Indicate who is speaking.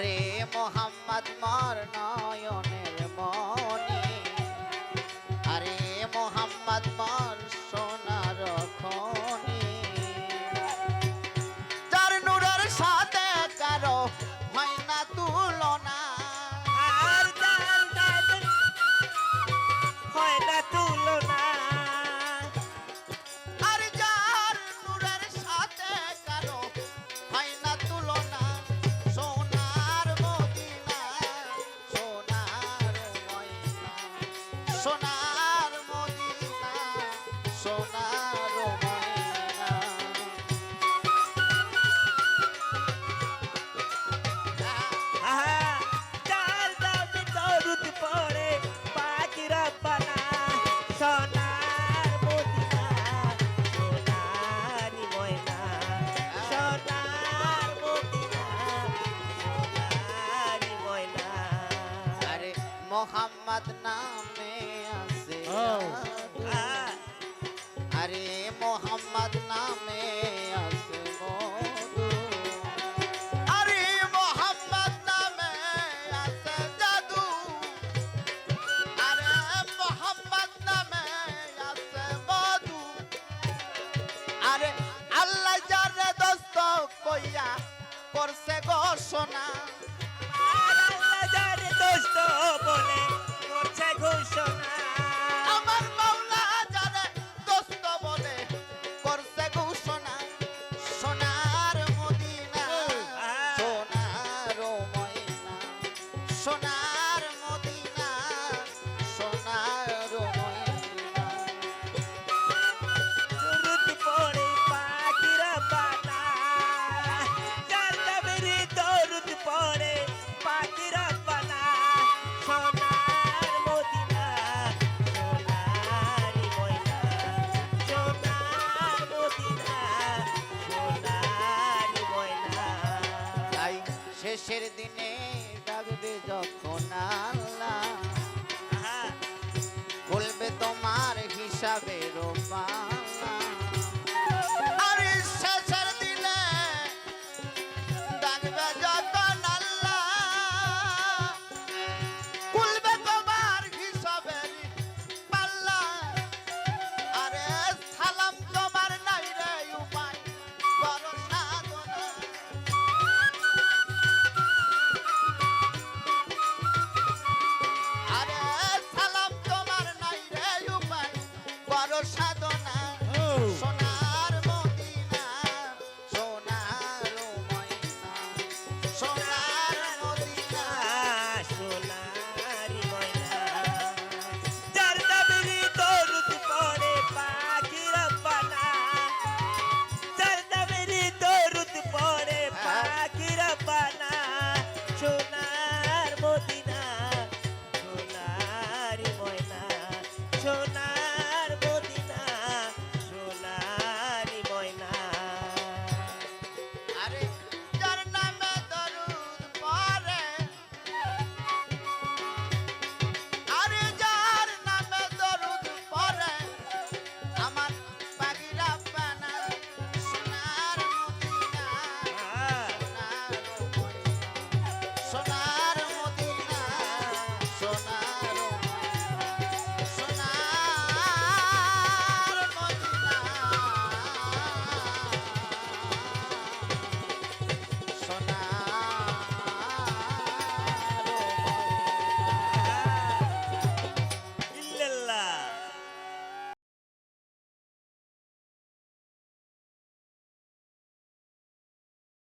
Speaker 1: আরে মোহাম্মদ মরনা মোহাম্মদ নামে আছে শেষের দিনে ডাকবে যখন আল্লাহ। বলবে তোমার হিসাবে সাধনা
Speaker 2: সোনা